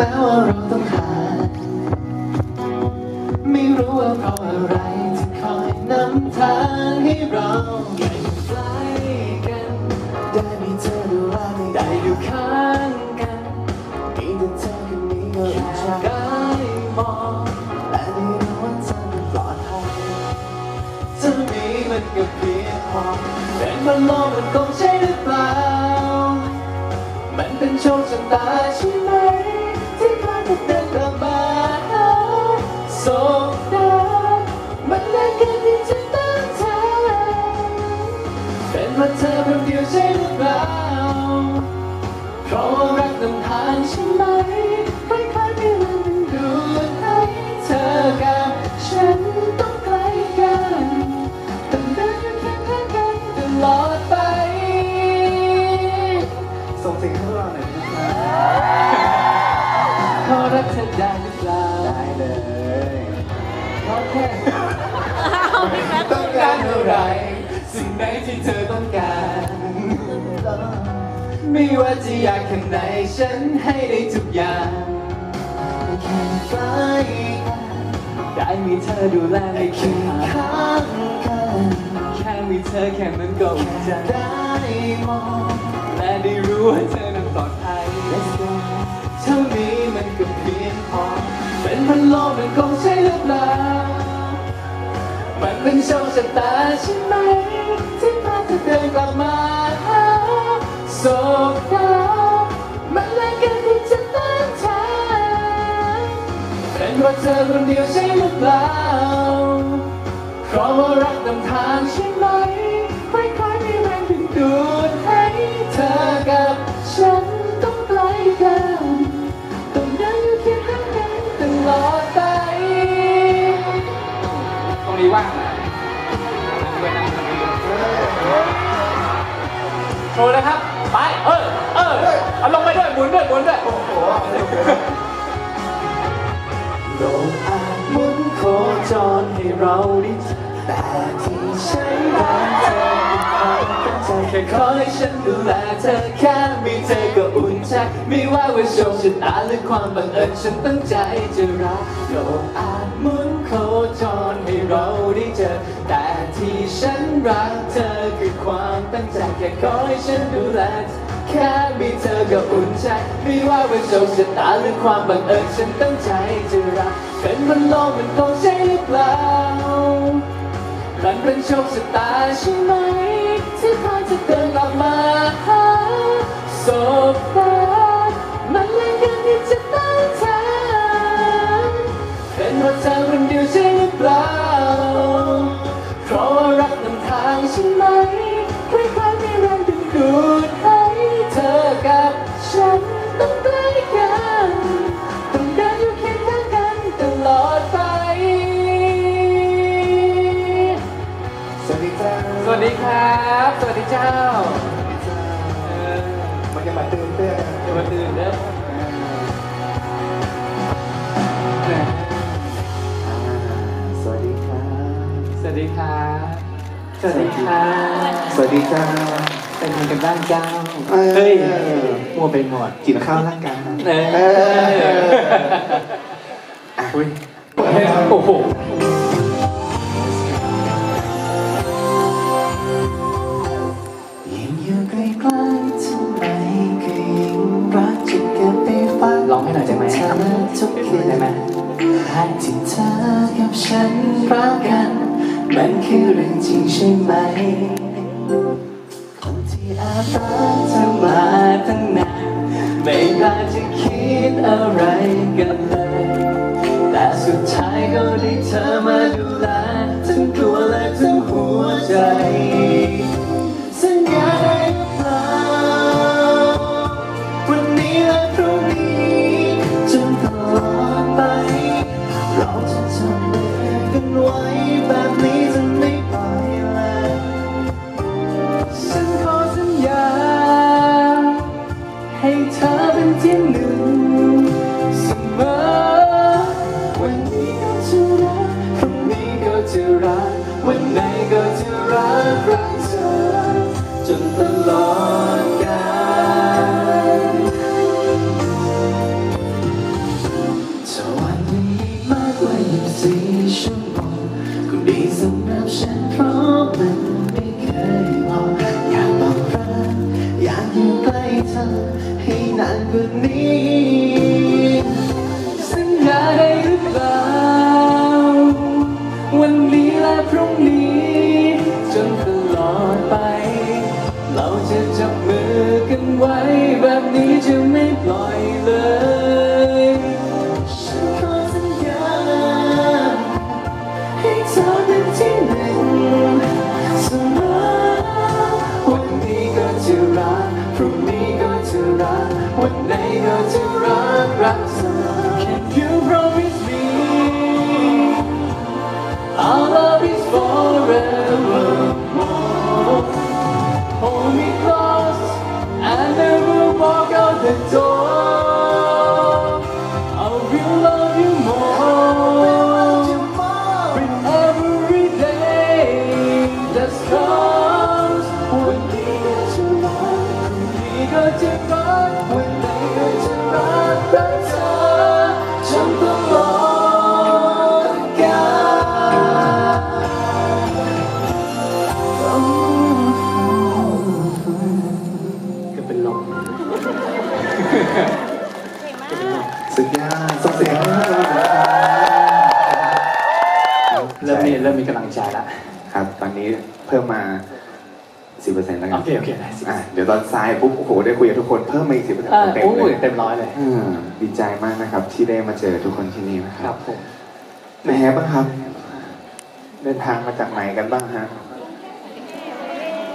แม้ว่าเราต้องห่างไม่รู้ว่าเพราะอะไรที่คอยนำทางให้เราได้อยู่ใกล้กัน ได้มีเธอดูแลได้อยู่ข้างกันมีแต่เธอคนนี้ก็อยากได้มองและได้รู้ว่าเธอนั้นปลอดภัยเท่านี้มันก็เพียงพอเป็นบนโลกมันคงใช่หรือเปล่ามันเป็นโชคชะตาใช่ไหางใช่ไหมไม่เคยมีวันดึงดูดให้เธอกับฉันต้องใกล้กันต้องเดินอยู่เคียงข้างกันตลอดไป ส่งเสียงให้พวกเราหน่อยนะครับขอรักเธอได้หรือเปล่าได้เลยขอแค่ต้องการอะไหรสิ่งใดที่เธอต้องการ ไม่ว่าจะอยากแค่ไหนฉันให้ได้ทุกอย่างแค่ใกล้กันได้มีเธอดูแลในคียงข้างกันแค่มีเธอแค่มันก็อุ่นใจได้มองและได้รู้ว่าเธอนั้นปลอดภัยเท่านี้มันก็เพียงพอเป็นพันโลกมันคงใช่หรือเปล่ามันเป็นโชคชะตาใช่ไหมที่ เป็นว่าเธอคนเดียวใช่หรือเปล่าเพราะว่ารักนำทางใช่ไหม ไม่ค่อยมีแรงดึงดูดให้เธอกับฉันต้องใกลกันต้องเดินอยู่เคียงข้างกันตลอดไปตรงนี้ว่างนะโชว์เลยครับ ไป เออ เออเอาลงไปด้วย หมุนด้วย หมุนด้วย โอ้โห โลกอาจหมุนโคจรให้เราได้เจอแต่ที่ฉันรักเธอเป็นความตั้งใจแค่ขอให้ฉันดูแลเธอแค่มีเธอก็อุ่นใจไม่ว่าว่าโชคชะตาหรือความบังเอิญฉันตั้งใจจะรักโลกอาจหมุนโคจรให้เราได้เจอแต่ที่ฉันรักเธอคือความตั้งใจแค่ขอให้ฉันดูแลเธอ แค่มีเธอก็อุ่นใจ ไม่ว่าว่าโชคชะตาหรือความบังเอิญฉันตั้งใจจะรักเป็นมันโลกมันคงใช่หรือเปล่า มันเป็นโชคชะตาใช่ไหม ที่พาจะเดินกลับมาหาโศกตามันแลกกันที่จะตั้งใจเป็นเพราะเธอ สวัสดีครับ สวัสดีเจ้าเออมันจะมาตื่นเต้นอย่ามาตื่นเด้ออ่าสวัสดีครับ สวัสดีครับ สวัสดีครับ สวัสดีจ้าเป็นยังไงกันบ้างเจ้าเออเฮ้ยมัวไปหมดกินข้าวร่างกายเออเอออุ้ยโอ้โห ทุกคืนได้ไหมได้ที่เธอกับฉันรักกัน มันคือเรื่องจริงใช่ไหม คนที่แอบรักเธอมาตั้งนานไม่กล้าจะคิดอะไรกันเลย แต่สุดท้ายก็ได้เธอมาดูแลทั้งตัวและทั้งหัวใจ ให้นานกว่านี้ รักเธอจนต้องรอกาก็เป็นลมสุดยอดส่งเสียงให้เราหน่อยครับเริ่มมีเริ่มมีกำลังใจละครับ ตอนนี้เพิ่มมา 10%แล้วกัโอนเคโอเคได้สิอะเดี๋ยวตอนซ้ายปุ๊บโอ้โหได้คุยกับทุกคนเพิ่มมาอีก10%อ่าเต็มโอ้เลยยเต็มร้อยเลยอืมดีใจมากนะครับ ที่ได้มาเจอทุกคนที่นี่นะคครัรับบผมเป็นไงบ้างครับ เดินทางมาจากไหนกันบ้างฮะ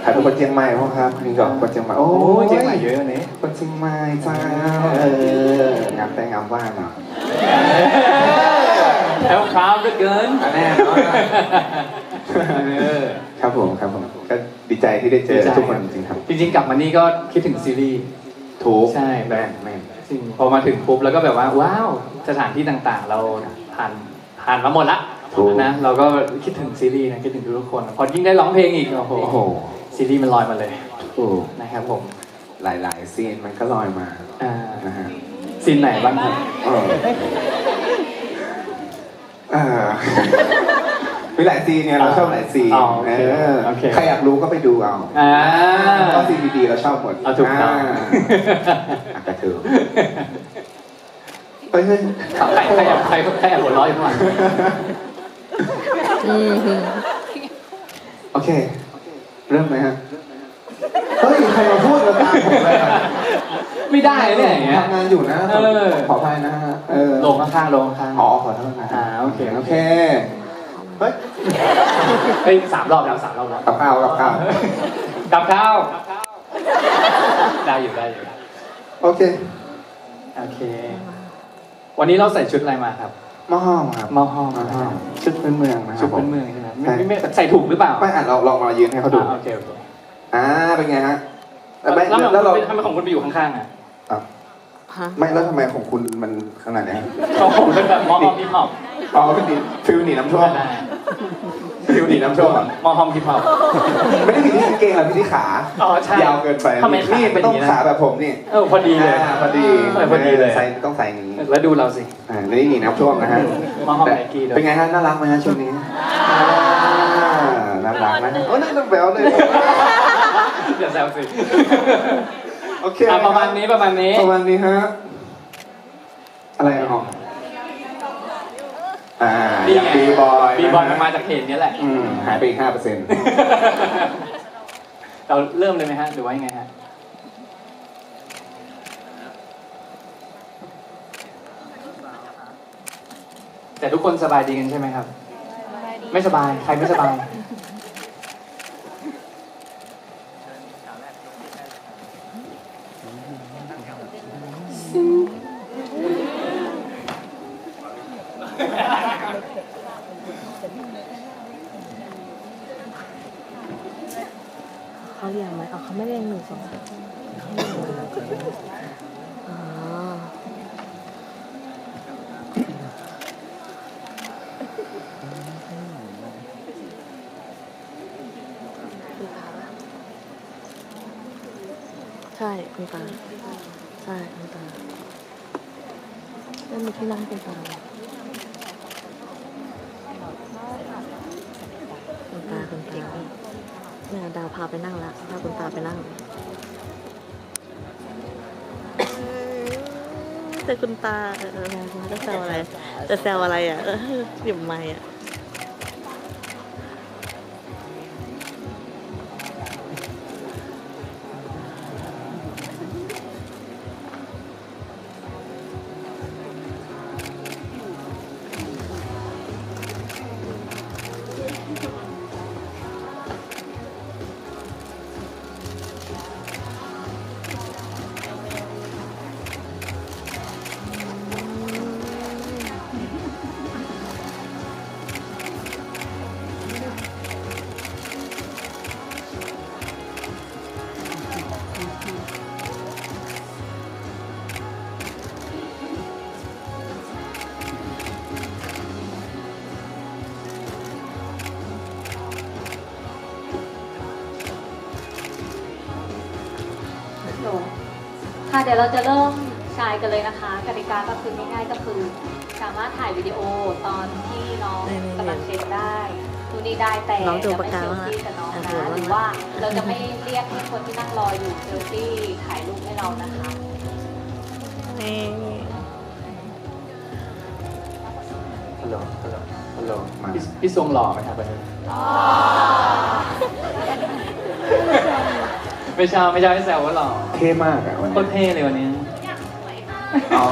ใครเป็นคนเชียงใหม่พ่อครับนี่ก็คนเชียงใหม่โอ้โอ้ยยเจ๊งใหม่เยอะอันนี้คนเชียงใหม่จ้าเออ งามแต่งามว่าเนาะ แถวคราวเหลือเกิน แน่นอนเออครับผมครับผมก็ ดีใจที่ได้เจอดีใจทุกคนจริงๆครับ จริงๆกลับมานี่ก็คิดถึงซีรีส์ถูกใช่แม่นแม่นจริงพอมาถึงปุ๊บแล้วก็แบบว่าว้าวสถานที่ต่างๆ เราผ่านผ่านมาหมดละถูกนะเราก็คิดถึงซีรีส์นะคิดถึงทุกคน พอยิ่งได้ร้องเพลงอีกโอ้โหโอ้โหซีรีส์มันลอยมาเลยถูกนะครับผมหลายๆซีนมันก็ลอยมาอ่านะฮะซีนไหนบ้างครับเออเออ มีหลายซีนเนี่ยเราชอบหลายซีนอ๋อโอเคเออโอเคใครอยากรู้ก็ไปดูเอาอ่าเพราะซีนดีๆเราชอบหมดเอาถูกต้องาอะกระถือเฮ้ยเฮ้ยใครใครอยากใครใครอยากหัวเร้อยอยู่ข้างหลังโอเค เริ่มไหมฮะเฮ้ยใครมาพูดแล้วตามผมเลยอะไม่ได้เนี่ยอย่างเงี้ย ทำงานอยู่นะเออ ขออภัยนะฮะเออลงข้างๆลงข้างๆอ๋อขอโทษนะอ่าโอเคโอเค เฮ้ยเฮ้ยสามรอบแล้วสามรอบแล้วกับข้าวกับข้าวกับข้าวได้อยู่ได้อยู่โอเคโอเค วันนี้เราใส่ชุดอะไรมาครับหม้อห้อมครับหม้อห้อมหม้อห้อมชุดพื้นเมืองนะคชุรัดบผพื้มนเมืองใช่ไหมใช่ไม่ไม่ใส่ถูกหรือเปล่าไม่อะเราลองมายืนให้เขาดูอ่โอเคโอเคอ่าเป็นไงฮะแต่แล้วไม่แล้วแล้วเราทำไมของคุณไปอยู่ข้างๆอะอะไม่แล้วทำไมของคุณมันขนาดเนี้ยของผมเป็นแบบหมอฮอมฮิปฮอปอ๋อเป็นดิฟิลหนีน้ำท่วม ได้ฟิลหนีน้ำท่วมอะหมอฮอมฮิปฮอป ไม่ได้ผิดที่กางเกงหรอกผิดที่ขาอ๋อใช่ยาวเกินไปทำไมขานี่เป็นอต้ย่าองงนี้นะ ขาแบบผมนี่เออพอดีเลย อ่าพอดีเออพอดีเลย ใส่ต้องใส่อย่างนี้แล้วดูเราสิ อ่านี่หนีน้ำท่วมนะฮะมาห้องไนกี้ด้วยเป็นไงฮะน่ารักไหมฮะช่วงนี้อ่าน่ารักนะโอ้น่ารักแบวเลยอย่าแซวสิโอเคอะประมาณนี้ประมาณนี้ ประมาณนี้ฮะอะไรอะอ๋อ อ่านี่อย่างไงบีบอยบีบอยมันมาจากเพจนี้แหละ อืมหายไปอีกห้าเปอร์เซ็นต์เราเริ่มเลยไหมฮะ หรือว่ายังไงฮะ แต่ทุกคนสบายดีกันใช่ไหมครับ ไม่สบาย ใครไม่สบาย เขาเรียงไหมอ๋อเขาไม่เรียงหนึ่งสองเขาเรียงอ๋อคุณตาใช่คุณตาใช่คุณตาแล้วมีที่นั่งให้คุณตาไหมคุณตาคุณตา เนี่ยดาว พาไปนั่งละพาคุณตาไปนั่ง แต่คุณตาเออจะแซวอะไร จะแซวอะไรอะหยิบไม้อะ ค่ะเดี๋ยวเราจะเริ่มชายกันเลยนะคะกติกาก็คือง่ายๆก็คือ สามารถถ่ายวิดีโอตอนที่น้องนี่ๆๆกำลังเช็ดได้ดูนี่ได้แต่น้องดูจะปากไม่กาเซลบ้างฟี่กับน้องอะนะดูหบ้างรือว่าเราจะไม่เรียกให้คนที่นั่งรออยู่เซลฟี่ถ่ายรูปให้เรานะคะนี่ฮัลโหลฮัลโหลฮัลโหลมาพี่พี่ทรงหล่อไหมครับวันนี้ ไม่ใช่ไม่ใช่ไม่แซวว่าหล่อเท่มากอะวันโคนี้ตรเท่เลยวันนี้อ๋อ